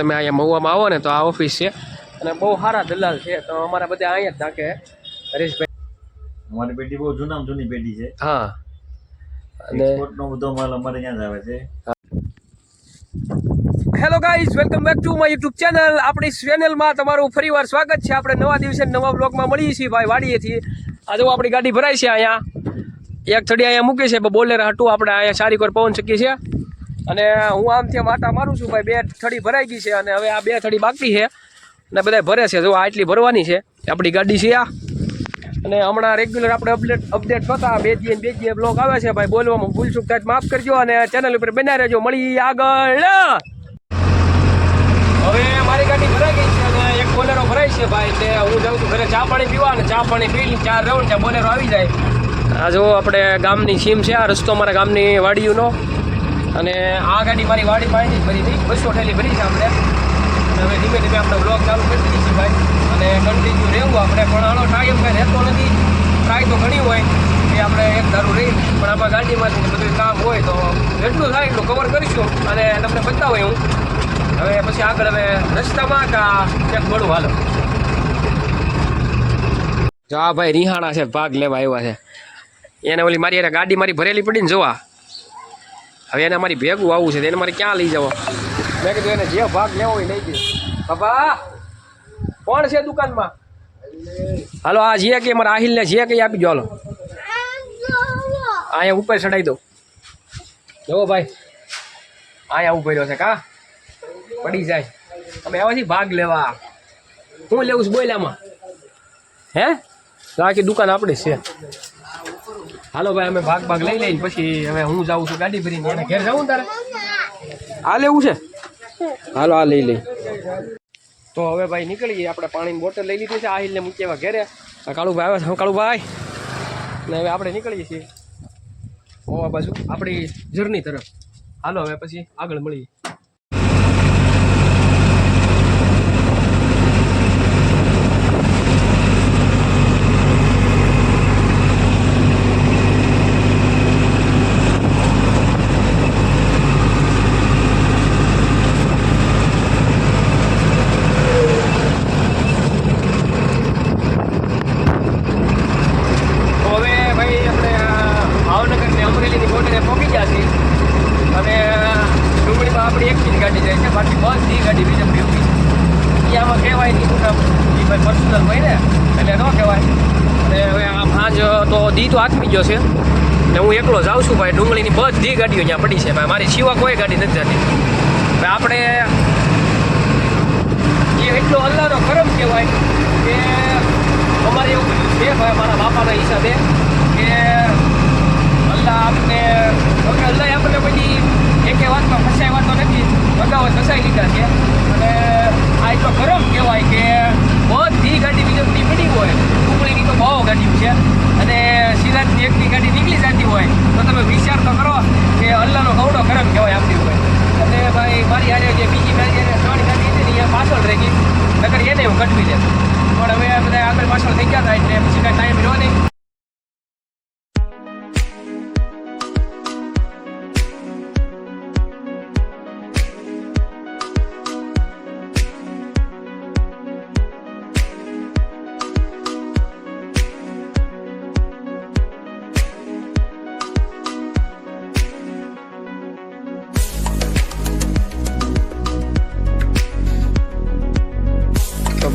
તમે અહીંયા મહુવામાં આવો ને તો આ ઓફિસ છે. અને બહુ સારા દલાલ છે તો અમારા બધા અહીંયા જ નાખે હરીશભાઈ. અમારી પેઢી બહુ જૂનામાં જૂની પેઢી છે. હા. અને બધો માલ અમારે ત્યાં જ આવે છે. Hello guys welcome back to my YouTube channel આપણી ચેનલમાં તમારું ફરીવાર સ્વાગત છે. આપણે નવા દિવસે નવા બ્લોગમાં મળીએ છીએ. ભાઈ વાડીએથી આ જો આપણી ગાડી ભરાય છે અહીંયા. એક થડી અહીંયા મૂકી છે. બોલેર હટું આપણે અહીંયા સારી કોર પહોંચી શકીએ છીએ અને હું આમથી વાટા મારું છું, ભાઈ બે થડી ભરાઈ ગઈ છે અને હવે આ બે થડી બાકી છે. અને બધા ભરે છે, જો આટલી ભરવાની છે. આપણી ગાડી છે આ. અને હમણાં રેગ્યુલર આપણે અપડેટ અપડેટ થતા બે જી બે જી બ્લોગ આવે છે, ભાઈ બોલવામાં ભૂલ ચૂક થાય તો માફ કરજો અને ચેનલ ઉપર બનાવી રહેજો. મળી આગળ. હવે મારી ગાડી ભરાઈ ગઈ છે અને એક બોલેરો ભરાઈ છે, ભાઈ. એટલે હું જાઉં છું ઘરે ચા પાણી પીવા અને ચા પાણી પી ચાર રહું ત્યાં બોલેરો આવી જાય. આ જો આપણે ગામની સીમ છે, આ રસ્તો મારા ગામની વાડીઓનો અને આ ગાડી મારી વાડી પાણી ભરી હતી. બસો ઠેલી ભરી છે આપણે. હવે ધીમે ધીમે આપણે બ્લોગ ચાલુ કરી દઈએ છીએ ભાઈ. અને કન્ટિન્યુ રહેવું આપણે. પણ આનો એમ કાંઈ રહેતો નથી. ટ્રાય તો ઘણી હોય. એ આપણે એક ધારું રહી. પણ આપણા ગાડીમાંથી બધું કામ હોય તો જેટલું થાય, એટલું કવર કરીશું. અને તમને બતાવું હું હવે પછી આગળ હવે રસ્તામાં કા ક્યાંક મળું હાલો. જો આ ભાઈ રિહાણા છે, ભાગ લેવા આવ્યા છે. એને ઓલી મારી ગાડી મારી ભરેલી પડી ને જોવા. હવે એને મારી ભેગું આવવું છે એને મારે ક્યાં લઈ જવો? મેં કીધું એને જે ભાગ લેવો હોય લઈ દીધો બાબા, કોણ છે દુકાનમાં? હાલો, આ જે કે મારા આહિલને જે કંઈ આપી દો હાલો. અહીંયા ઉપર ચડાવી દો. જો ભાઈ અહીંયા ઊભો રહ્યો છે, કા? પડી જાય. અમે આવાથી ભાગ લેવા. હું લેવું છું બોયલામાં. હે? તો આખી દુકાન આપણી છે. હાલો ભાઈ, અમે ભાગ ભાગ લઈ લઈને પછી હવે હું જાઉં છું ગાડી ભરીને. એને ઘેર જાઉં તારે? આ લેવું છે? હાલો, આ લઈ લઈ. તો હવે ભાઈ નીકળી ગઈ આપણે પાણીની બોટલ લઈ લીધી છે, આ હિલને મૂકી એવા ઘેરે. કાળુભાઈ આવે છે કાળુભાઈ. ને હવે આપણે નીકળીએ છીએ. આ બાજુ, આપણી જર્ની તરફ. હાલો, હવે પછી આગળ મળીએ તો હવે ભાઈ આપણે આ ભાવનગર ને અમરેલીની બોર્ડરે પહોંચી ગયા છીએ અને ડુંગળીમાં આપણી એક જ ગાડી જાય છે બાકી બધી ગાડી બીજા ફેરવી એ આમાં કહેવાય નહીં શું કામ એ ભાઈ પર્સનલ હોય ને એટલે ન કહેવાય અને હવે આ ભાંજ તો દી તો આથમી ગયો છે. ને હું એકલો જાઉં છું ભાઈ, ડુંગળીની બધી ગાડીઓ અહીંયા પડી છે. ભાઈ, મારી સિવા કોઈ ગાડી નથી જતી. ભાઈ, આપણે એ એટલો અલ્લાહનો કરમ કહેવાય કે અમારે એવું બધું છે ભાઈ, મારા બાપાના હિસાબે કે અલ્લાહ આપને હવે અલ્લાહ આપણને બધી એકે વાતમાં ફસાય વાતો નથી અગાઉ જ ફસાઈ લીધા છે અને આ એટલો કરમ કહેવાય કે બધી ગાડી બીજપની પડી હોય ટુકડીની તો બહુ ગાડીઓ છે અને સિરાજની એકની ગાડી નીકળી જતી હોય તો તમે વિચાર તો કરો કે અલ્લાહનો કવડો કરમ કહેવાય આપણી હોય અને ભાઈ મારી હારે જે બીજી ગાડી એને ત્રણ ગાડી હતી ને એ પાછળ રહી ગઈ એને દે પણ હવે આ બધા આગળ પાછળ થઈ ગયા હતા એટલે પછી કાંઈ ટાઈમ રહ્યો નહીં.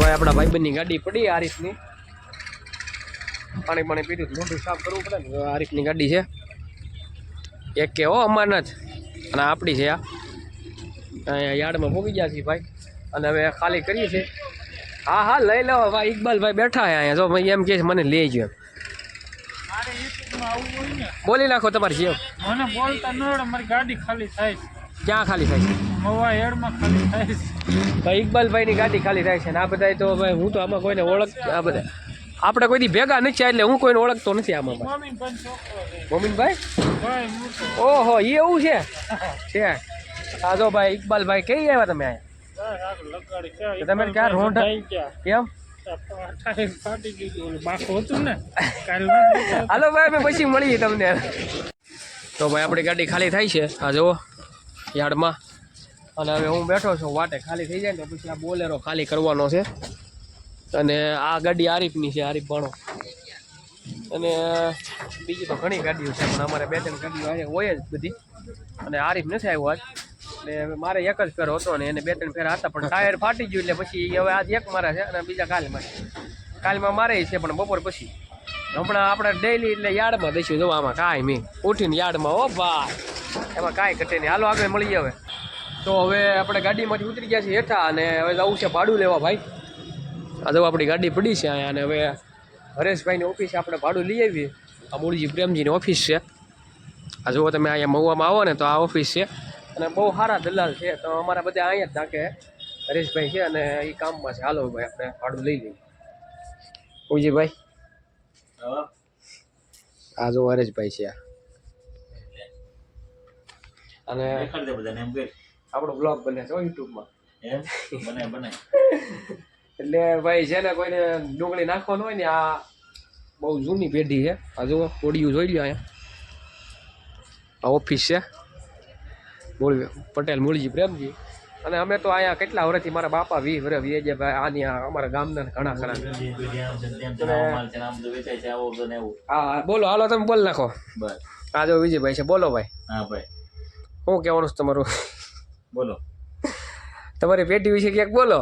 ભાઈ આપણા ભાઈબંધની ગાડી પડી આ રીતની. પાણી પાણી પીધું મોઢું સાફ કરવું પડે ને. આ રીતની ગાડી છે. એક કે હો અમારના જ અને આપણી છે આ. અહીંયા યાર્ડમાં પહોંચી ગયા છીએ ભાઈ. અને હવે ખાલી કરીએ છીએ. હા હા લઈ લો ભાઈ. ઇકબાલભાઈ બેઠા છે અહીંયા. જો ભાઈ એમ કહે છે મને લઈ ગયો બોલી નાખો તમારી જેમ. મને બોલતા ન મારી ગાડી ખાલી થાય ક્યાં ખાલી થાય છે? મવા હેડમાં ખાલી થાય છે. ભાઈ ઇકબાલભાઈની ગાડી ખાલી થાય છે ને આ બધા તો ભાઈ હું તો આમાં કોઈને ઓળખ આ બધા આપણે કોઈ દી ભેગા નથી થયા એટલે હું કોઈને ઓળખતો નથી આમાં. મોમીનભાઈ? ઓહો એ એવું છે? છે. આ જો ભાઈ ઇકબાલભાઈ કઈ આવ્યા તમે અહીંયા? તમે ક્યાં રોડ કેમ? ને હાલો ભાઈ અમે પછી મળીએ તમને. તો ભાઈ આપણી ગાડી ખાલી થાય છે. આ જુઓ યાર્ડમાં. અને હવે હું બેઠો છું, વાટે ખાલી થઈ જાય ને પછી આ બોલેરો ખાલી કરવાનો છે. અને આ ગાડી આરીફની છે, આરીફ ભણો. અને બીજી તો ઘણી ગાડીઓ છે, પણ અમારે બે ત્રણ ગાડીઓ અહીંયા હોય જ બધી. અને આરીફ નથી આવ્યો આજ. એટલે મારે એક જ ફેર હતો ને એને બે ત્રણ ફેર હતા, પણ ટાયર ફાટી ગયું એટલે પછી હવે આજ એક મારા છે અને બીજા કાલે મારે કાલમાં મારે છે, પણ બપોર પછી. હમણાં આપણે ડેઈલી એટલે યાર્ડમાં દઈશું જો આમાં કાંઈ નહીં. ઉઠીને યાર્ડમાં, ઓ ભાઈ! એમાં કાંઈ ઘટે નહીં. હાલો, આગળ મળી હવે. તો હવે આપણે ગાડીમાંથી ઉતરી ગયા છીએ હેઠા અને હવે જવું છે ભાડું લેવા ભાઈ. આ જો આપણી ગાડી પડી છે અહીંયા અને હવે હરેશભાઈની ઓફિસે આપણે ભાડું લઈ આવીએ. આ મૂળજી પ્રેમજીની ઓફિસ છે. આ જુઓ તમે અહીંયા મહુવામાં આવો ને તો આ ઓફિસ છે. અને બહુ સારા દલાલ છે તો અમારા બધા અહીંયા જ નાખે હરેશભાઈ છે અને એ કામમાં છે. હાલો ભાઈ આપણે ભાડું લઈ લઈએ. ઉજીભાઈ હા. આ જો હરેશભાઈ છે અને આપણો બ્લોગ બને છે યુટ્યુબમાં બને બને. એટલે ભાઈ છે ને કોઈને ડુંગળી નાખવાનું હોય ને આ બહુ જૂની પેઢી છે. આ જુઓ કોડિયું જોઈ લ્યો અહીંયા. આ ઓફિસ છે. મૂળ પટેલ મૂળજી પ્રેમજી. અને અમે તો અહીંયા કેટલા વર્ષથી મારા બાપા વી વર વીએ જે ભાઈ. આની અમારા ગામના ઘણા એવું. હા બોલો હાલો તમે બોલ નાખો. બસ. આ જો વિજયભાઈ છે. બોલો ભાઈ. હા ભાઈ. શું કહેવાનું છે તમારું? બોલો. તમારી પેઢી વિશે ક્યાંક બોલો.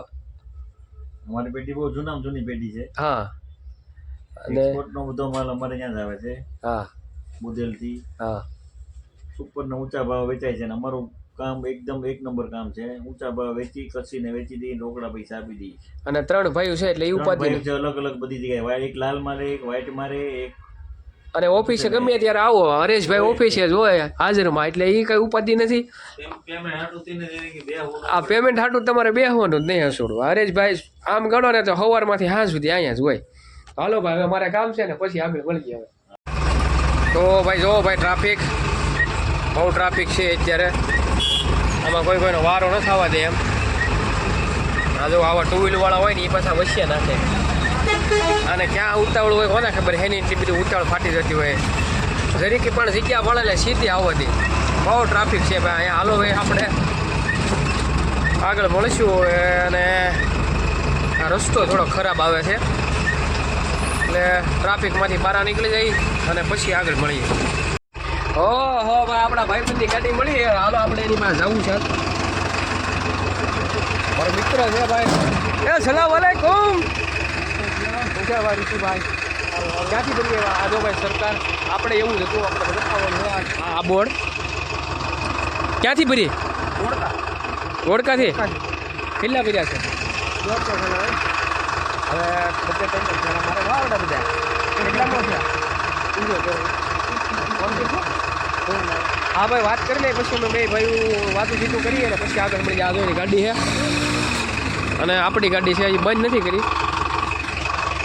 અમારી પેઢી બહુ જૂના જૂની પેઢી છે. હા. અને એક્સપોર્ટનો બધો માલ અમારે ત્યાં જ આવે છે. હા. બુદેલથી. હા. સુપરના ઊંચા ભાવ વેચાય છે અને અમારું કામ એકદમ એક નંબર કામ છે. ઊંચા ભાવ વેચી કસીને વેચી દઈ રોકડા પૈસા આપી દઈ અને ત્રણ ભાઈઓ છે એટલે એ ઉપાધિ અલગ અલગ બધી જગ્યાએ. એક લાલ મારે એક વ્હાઈટ મારે એક અને ઓફિસે ગમે ત્યારે આવો. હરેશભાઈ ઓફિસે જ હોય હાજરમાં. એટલે એ કઈ ઉપાધિ નથી. આ પેમેન્ટ હાટું તમારે બેહવાનું જ નહીં હસોડું. હરેશભાઈ આમ ગણો ને તો સવારમાંથી હા સુધી અહીંયા જ હોય. હાલો ભાઈ હવે મારે કામ છે ને પછી આગળ મળીએ હવે. તો ભાઈ જો ભાઈ ટ્રાફિક બહુ ટ્રાફિક છે અત્યારે. આમાં કોઈ કોઈનો વારો ન થવા દે એમ. આ જો આવા ટુ વ્હીલવાળા હોય ને એ પાછા વસ્યા નાખે. અને ક્યાં ઉતાવળ હોય કોને ખબર? હેની એટલી બધી ઉતાવળ ફાટી જતી હોય. જરીકે પણ જગ્યા મળે સીધી આવવાથી બહુ ટ્રાફિક છે ભાઈ, અહીંયા હાલો ભાઈ આપણે. આગળ મળીશું અને આ રસ્તો થોડો ખરાબ આવે છે. એટલે ટ્રાફિકમાંથી બહાર નીકળી જઈ અને પછી આગળ મળીએ. ઓહો ભાઈ, આપણા ભાઈબંધી ગાડી મળી. હાલો આપણે એની પાસે જવું છે. મારો મિત્ર છે ભાઈ. એ, સલામ વાલેકુમ શું છે ભાઈ. ઋષિભાઈ ક્યાંથી બની એવા? જો સરકાર આપણે એવું જ હતું આપણે બતાવવાનું આ- બોર્ડ? ક્યાંથી ભરી ઓળખાથી કેટલા ભર્યા છે? હવે મારે બધા. કેટલા હા ભાઈ વાત કરી લે પછી અમે બે ભાઈ વાતું જીતું કરીએ ને પછી આગળ મળી જાય. આધોની ગાડી છે. અને આપણી ગાડી છે હજી બંધ નથી કરી.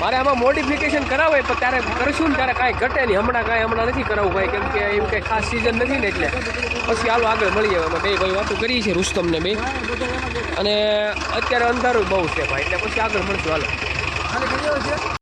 મારે આમાં મોડિફિકેશન કરાવે પણ ત્યારે કરશું ને ત્યારે કાંઈ ઘટે નહીં. હમણાં કાંઈ હમણાં નથી કરાવવું ભાઈ, કેમ કે એમ કંઈ ખાસ સિઝન નથી ને એટલે. પછી હાલો આગળ મળીએ અમે બે ભાઈ વાતો કરીએ છીએ રુસ્તમને બે. અને અત્યારે અંધારું બહુ છે ભાઈ, એટલે પછી આગળ મળશું, હાલો.